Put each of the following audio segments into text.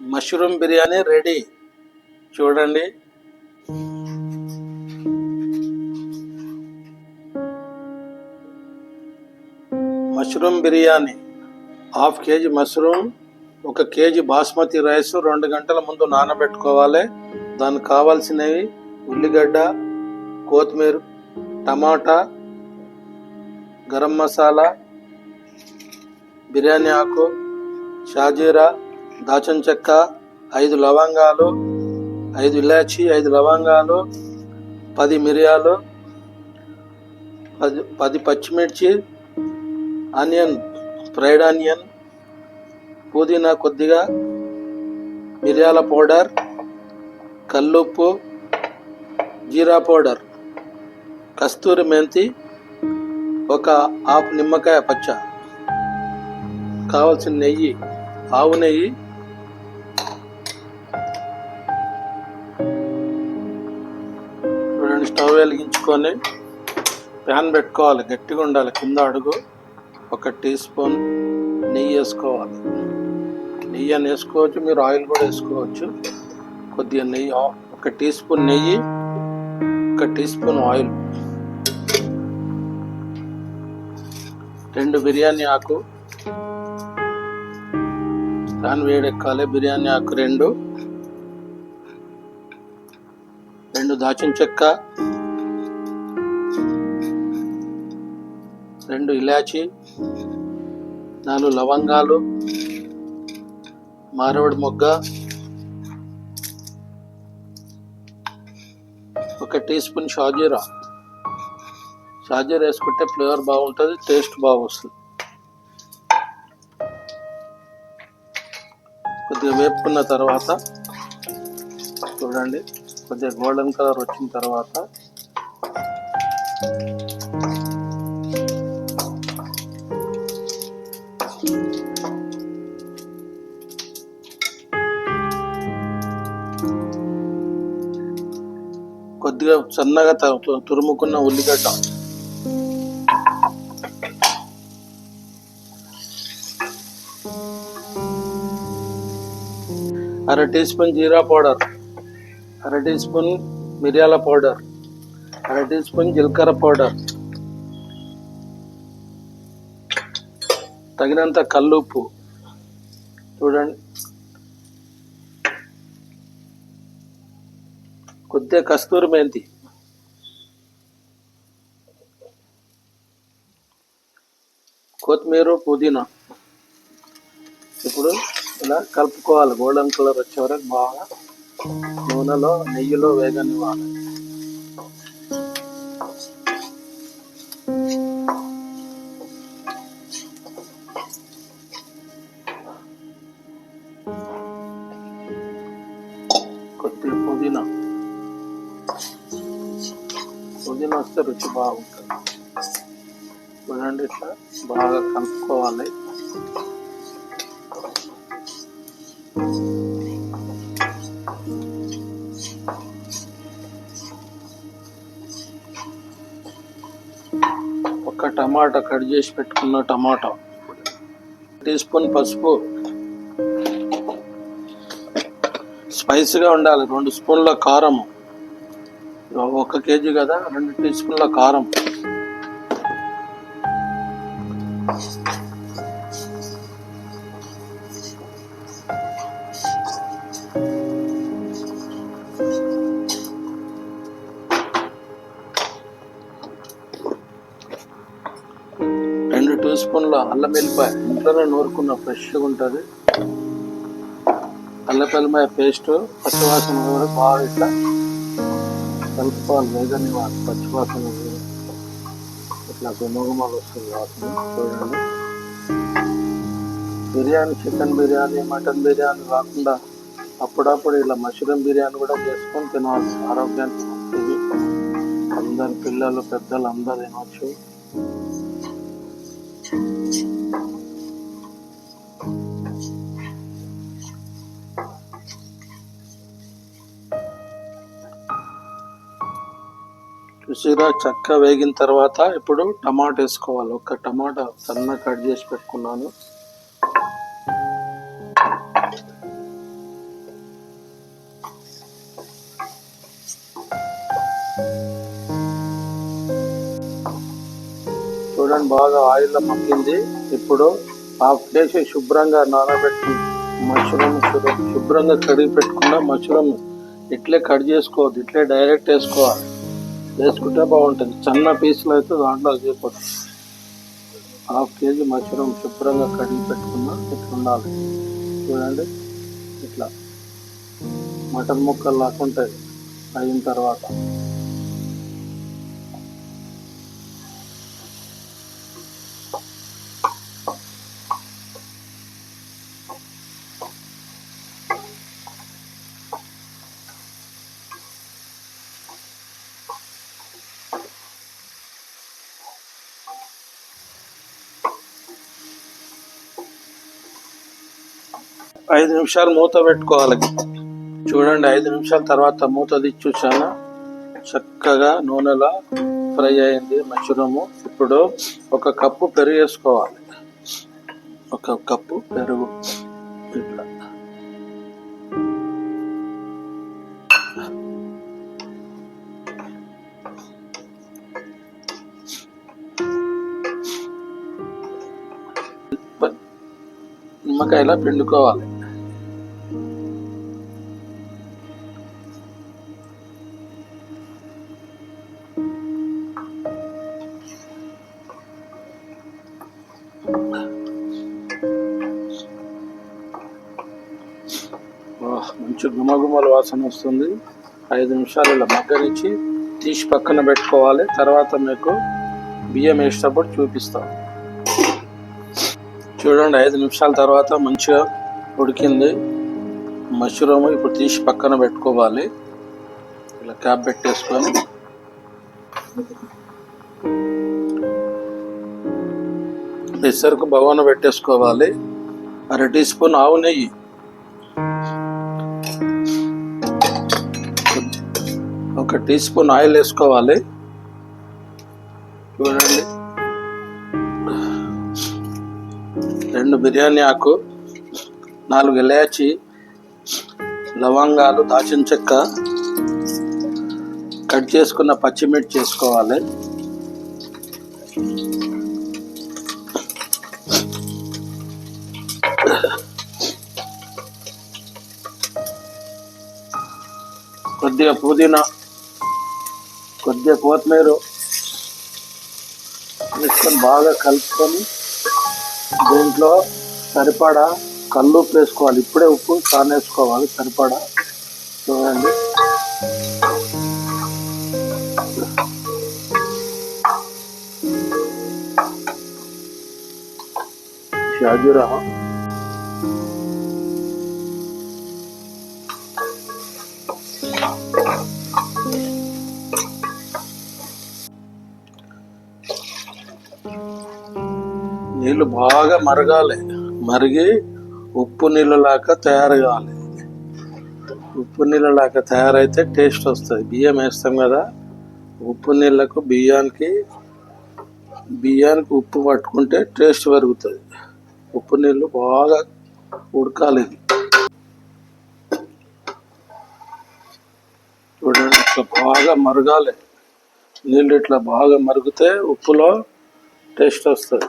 Mushroom biryani ready. చూడండి. Mushroom biryani. Half KG mushroom ఒక KG basmati rice రెండు గంటల ముందు నానబెట్టుకోవాలి. దానికి కావాల్సినవి ఉల్లిగడ్డ కొత్తిమీర టమాటా గరం మసాలా బిర్యానీ ఆకు షాజీరా దాచిన చెక్క ఐదు లవంగాలు ఐదు ఇలాచి ఐదు లవంగాలు పది మిరియాలు పది పది పచ్చిమిర్చి ఆనియన్ ఫ్రైడ్ ఆనియన్ పుదీనా కొద్దిగా మిరియాల పౌడర్ కల్లుప్పు జీరా పౌడర్ కస్తూరి మెంతి ఒక హాఫ్ నిమ్మకాయ పచ్చ కావలసిన నెయ్యి ఆవు నెయ్యి వెలిగించుకొని ప్యాన్ పెట్టుకోవాలి గట్టిగా ఉండాలి. కింద అడుగు ఒక టీ స్పూన్ నెయ్యి వేసుకోవాలి. నెయ్యి అని వేసుకోవచ్చు మీరు ఆయిల్ కూడా వేసుకోవచ్చు. కొద్దిగా నెయ్యి ఒక టీ స్పూన్ నెయ్యి ఒక టీ స్పూన్ ఆయిల్. రెండు బిర్యానీ ఆకు. దాని వేడెక్కాలి బిర్యానీ ఆకు రెండు. రెండు దాచిన చెక్క. రెండు ఇలాచి నాలుగు లవంగాలు మారవడి మొగ్గ ఒక టీ స్పూన్ షాజీరా. షాజీరా వేసుకుంటే ఫ్లేవర్ బాగుంటుంది టేస్ట్ బాగొస్తుంది. కొద్దిగా వేపుకున్న తర్వాత చూడండి కొద్దిగా గోల్డెన్ కలర్ వచ్చిన తర్వాత కొద్దిగా సన్నగా తురుముకున్న ఉల్లిగడ్డ. అర టీ స్పూన్ జీరా పౌడర్. అర టీ స్పూన్ మిరియాల పౌడర్. అర టీ స్పూన్ జీలకర్ర పౌడర్. తగినంత కల్లుప్పు. చూడండి. కొద్దిగా కస్తూరి మెంతి. కొత్తిమీర పుదీనా. ఇప్పుడు ఇలా కలుపుకోవాలి. గోల్డెన్ కలర్ వచ్చే వరకు బాగా నూనెలో నెయ్యిలో వేగనివ్వాలి పుదీనా వస్తే రుచి బాగుంటుంది. చూడండి ఇట్లా బాగా కలుపుకోవాలి ఒక టమాటా కట్ చేసి పెట్టుకున్న టమాటా. టీ స్పూన్ పసుపు. స్పైసీగా ఉండాలి. రెండు స్పూన్ల కారం ఒక కేజీ కదా రెండు టీ స్పూన్ల కారం. రెండు టీ స్పూన్ల అల్లం వెల్లిపాయ. ఇంట్లోనే నూరుకున్న ఫ్రెష్గా ఉంటుంది. అల్లం వెల్లిపాయ పేస్ట్ పచ్చివాసన కూడా బాగా ఇట్లా కలుపుకోవాలి లేదని పచ్చివాసన ఇట్లా గుమ్మగుమ్మలు వస్తుంది వాసన చూడండి బిర్యానీ చికెన్ బిర్యానీ మటన్ బిర్యానీ కాకుండా అప్పుడప్పుడు ఇలా మష్రూమ్ బిర్యానీ కూడా చేసుకొని తినాలి ఆరోగ్యానికి మంచిది. పిల్లలు పెద్దలు అందరు తినవచ్చు చూసిరా చక్క వేగిన తర్వాత ఇప్పుడు టమాటా వేసుకోవాలి. ఒక టమాటా సన్న కట్ చేసి పెట్టుకున్నాను. చూడండి బాగా ఆయిల్ మక్కింది ఇప్పుడు ఆ ప్లేస్ శుభ్రంగా నానబెట్టి మష్రూమ్ శుభ్రంగా కడిగి పెట్టుకున్న మష్రూమ్ ఇట్లే కట్ చేసుకోవద్దు. ఇట్లే డైరెక్ట్ వేసుకోవాలి. వేసుకుంటే బాగుంటుంది. చిన్న పీసులు అయితే దాంట్లో చేయకూడదు హాఫ్ కేజీ మష్రూమ్ శుభ్రంగా కడిగి పెట్టుకున్నా ఇట్లా ఉండాలి. చూడండి ఇట్లా. మటన్ ముక్కలు లాక్కుంటాయి అయిన తర్వాత ఐదు నిమిషాలు మూత పెట్టుకోవాలి. చూడండి ఐదు నిమిషాల తర్వాత మూత తీసి చూసాను చక్కగా నూనెలో ఫ్రై అయింది మష్రూము. ఇప్పుడు ఒక కప్పు పెరుగు వేసుకోవాలి. ఒక కప్పు పెరుగు. ఇట్లా. నిమ్మకాయలా పిండుకోవాలి. మంచి గుమగుమల వాసన వస్తుంది. ఐదు నిమిషాలు ఇలా మగ్గనిచ్చి తీసి పక్కన పెట్టుకోవాలి. తర్వాత మీకు బియ్యం వేసేటప్పుడు చూపిస్తాం. చూడండి ఐదు నిమిషాల తర్వాత మంచిగా ఉడికింది. మష్రూమ్ ఇప్పుడు తీసి పక్కన పెట్టుకోవాలి. ఇలా క్యాప్ పెట్టేసుకొని. పెసరకు బగోన పెట్టేసుకోవాలి. అర టీ స్పూన్ ఆవు నెయ్యి. టీ స్పూన్ ఆయిల్ వేసుకోవాలి. చూడండి. రెండు బిర్యానీ ఆకు నాలుగు ఇలాచి లవంగాలు దాచిన చెక్క కట్ చేసుకున్న పచ్చిమిర్చి చేసుకోవాలి కొద్దిగా పుదీనా కొద్దిగా కొత్తిమీర వేసుకొని బాగా కలుపుకొని దీంట్లో సరిపడా కళ్ళు ఉప్పు వేసుకోవాలి. ఇప్పుడే ఉప్పు కానేసుకోవాలి. సరిపడా చూడండి. షాజీరామా నీళ్ళు బాగా మరగాలి. మరిగి ఉప్పు నీళ్ళలాగా తయారు కావాలి ఉప్పు నీళ్ళలాగా తయారైతే టేస్ట్ వస్తుంది. బియ్యం వేస్తాం కదా ఉప్పు నీళ్ళకు బియ్యానికి బియ్యానికి ఉప్పు పట్టుకుంటే టేస్ట్ పెరుగుతుంది. ఉప్పు నీళ్ళు బాగా ఉడకాలి. చూడండి ఇట్లా బాగా మరగాలి. నీళ్ళు ఇట్లా బాగా మరిగితే ఉప్పులో టేస్ట్ వస్తుంది.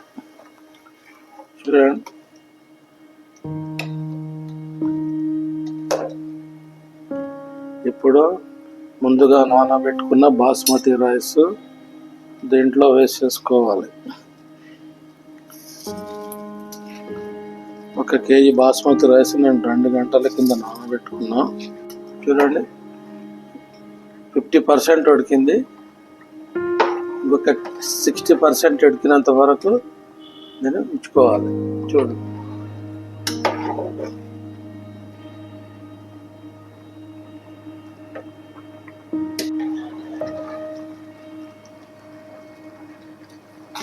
చూడండి. ఇప్పుడు ముందుగా నానబెట్టుకున్న బాస్మతి రైస్ దీంట్లో వేసేసుకోవాలి. ఒక కేజీ బాస్మతి రైస్ నేను రెండు గంటల కింద నానబెట్టుకున్నా. చూడండి. ఫిఫ్టీ పర్సెంట్ ఉడికింది. ఇంకొక సిక్స్టీ పర్సెంట్ ఉడికినంత వరకు నేను ఉంచుకోవాలి. చూడు.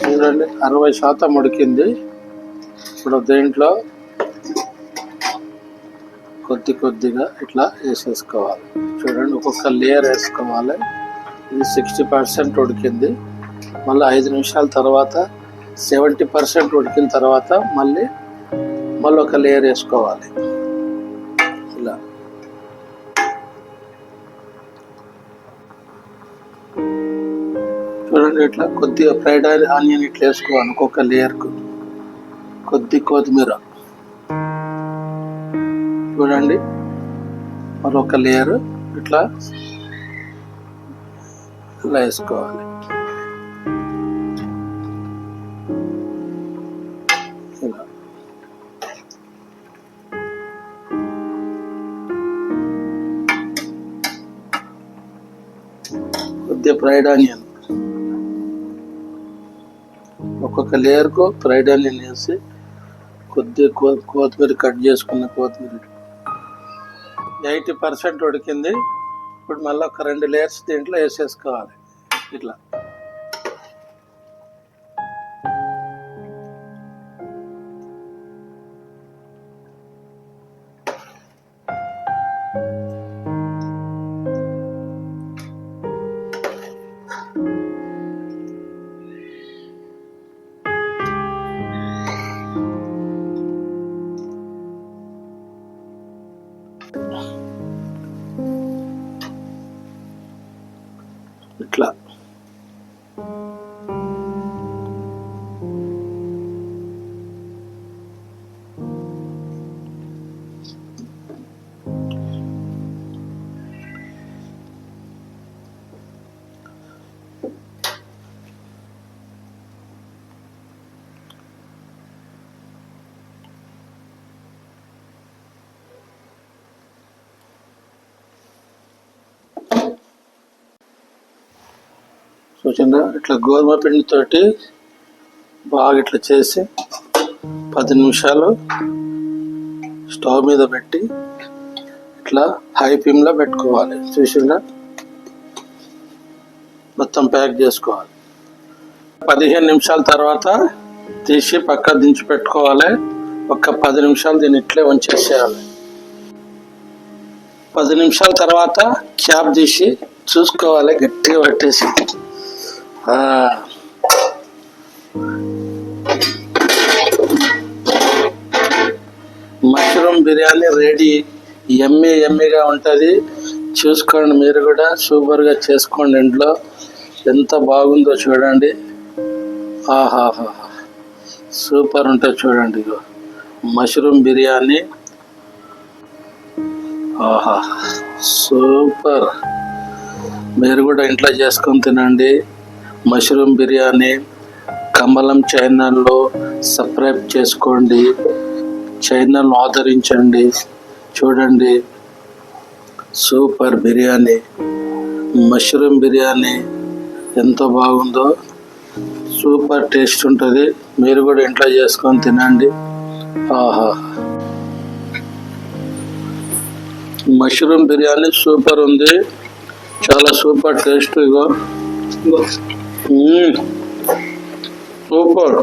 చూడండి అరవై శాతం ఉడికింది. ఇప్పుడు దీంట్లో కొద్ది కొద్దిగా ఇట్లా వేసేసుకోవాలి. చూడండి ఒక్కొక్క లేయర్ వేసుకోవాలి. ఇది సిక్స్టీ పర్సెంట్ ఉడికింది. మళ్ళీ ఐదు నిమిషాల తర్వాత సెవెంటీ పర్సెంట్ ఉడికిన తర్వాత మళ్ళీ మళ్ళీ ఒక లేయర్ వేసుకోవాలి. ఇలా. చూడండి ఇట్లా కొద్దిగా ఫ్రైడ్ ఆనియన్ ఇట్లా వేసుకోవాలి ఒక్కొక్క లేయర్కు. కొద్ది కొత్తిమీర. చూడండి. మరొక లేయర్ ఇట్లా. ఇలా వేసుకోవాలి. మధ్య ఫ్రైడ్ ఆనియన్ ఒక్కొక్క లేయర్కు ఫ్రైడ్ ఆనియన్ వేసి కొద్దిగా కొత్తిమీర కట్ చేసుకున్న కొత్తిమీర. ఎయిటీ పర్సెంట్ ఉడికింది. ఇప్పుడు మళ్ళీ ఒక రెండు లేయర్స్ దీంట్లో వేసేసుకోవాలి. ఇట్లా. ఇట్లా చూసిందా ఇట్లా గోధుమ పిండితోటి బాగా ఇట్లా చేసి పది నిమిషాలు స్టవ్ మీద పెట్టి ఇట్లా హై ఫ్లేమ్లో పెట్టుకోవాలి. చూసిందా మొత్తం ప్యాక్ చేసుకోవాలి. పదిహేను నిమిషాల తర్వాత తీసి పక్క దించి పెట్టుకోవాలి. ఒక పది నిమిషాలు దీన్ని ఇట్లే ఉంచేసేయాలి. పది నిమిషాల తర్వాత క్యాప్ తీసి చూసుకోవాలి గట్టిగా పట్టేసి. Mushroom biryani ready. ఎమ్మె ఎమ్మిగా ఉంటుంది. చూసుకోండి మీరు కూడా. సూపర్గా చేసుకోండి ఇంట్లో. ఎంత బాగుందో చూడండి. ఆహాహా సూపర్ ఉంటుంది చూడండి ఇగో. మష్రూమ్ బిర్యానీ. ఆహా. సూపర్. మీరు కూడా ఇంట్లో చేసుకొని తినండి. మష్రూమ్ బిర్యానీ కమలం ఛానల్లో సబ్స్క్రైబ్ చేసుకోండి. ఛానల్ను ఆదరించండి. చూడండి. సూపర్ బిర్యానీ. మష్రూమ్ బిర్యానీ ఎంత బాగుందో. సూపర్ టేస్ట్ ఉంటుంది. మీరు కూడా ఇంట్లో చేసుకొని తినండి. ఆహా. మష్రూమ్ బిర్యానీ సూపర్ ఉంది. చాలా సూపర్ టేస్ట్ ఇగో. మ్మ్. సూపర్